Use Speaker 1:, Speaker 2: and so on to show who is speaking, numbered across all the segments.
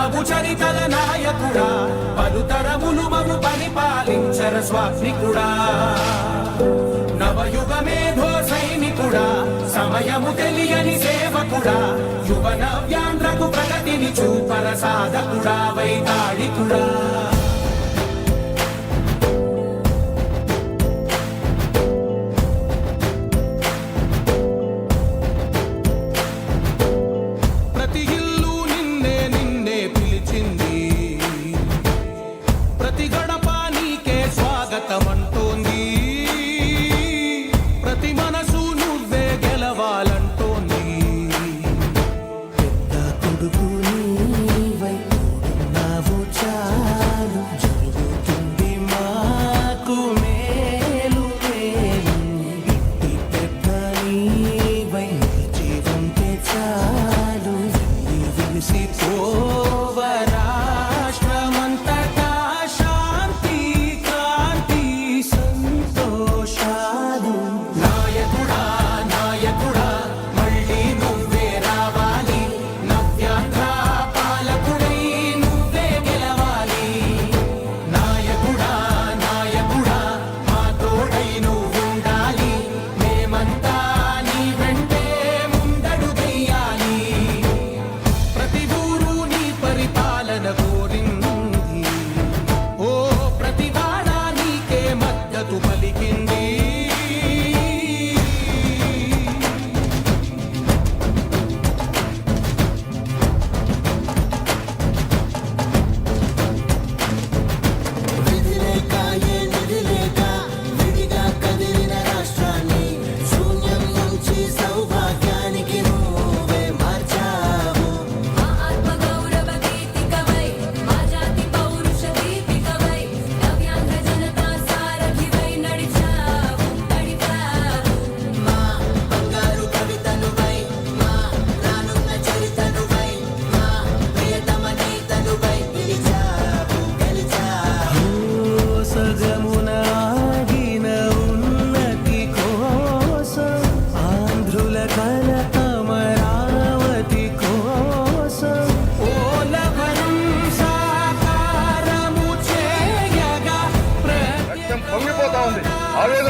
Speaker 1: మగు చరితల నాయకుడా పలుతరములు మము పరిపాలించర స్వాత్మికుడా. నవయుగ మేధో సైనికుడా సమయము తెలియని సేవకుడా ప్రగతిని చూపర సాధకుడా వైతాళికుడా.
Speaker 2: కల అమరావతి కోసం
Speaker 1: ఓలవనం సాకారము చేయగా
Speaker 3: రక్తం పొంగిపోతా ఆవేదన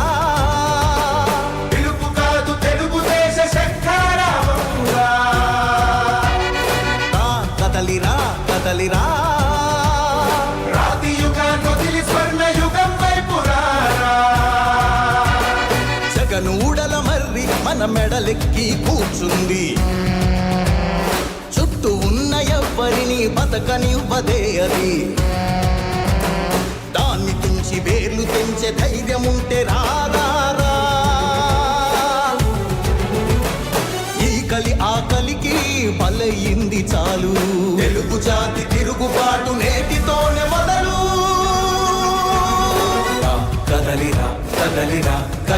Speaker 2: మెరగ మర్రి మన మెడలెక్కి కూర్చుంది. చుట్టూ ఉన్న ఎవ్వరిని బతకనివ్వదే అది. దాన్ని తుంచి వేలు తెంచే ధైర్యం ఉంటే ఈ కలి ఆకలికి బలయింది చాలు. తెలుగు జాతి తిరుగుబాటు నేటితోనే మొదలు.
Speaker 1: కదలిరా కదలిరా.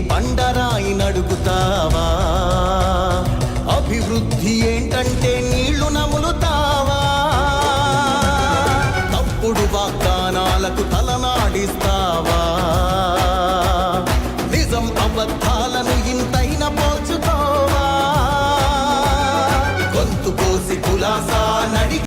Speaker 1: బండరాయి నడుగుతావా? అభివృద్ధి ఏంటంటే నీళ్ళు నములు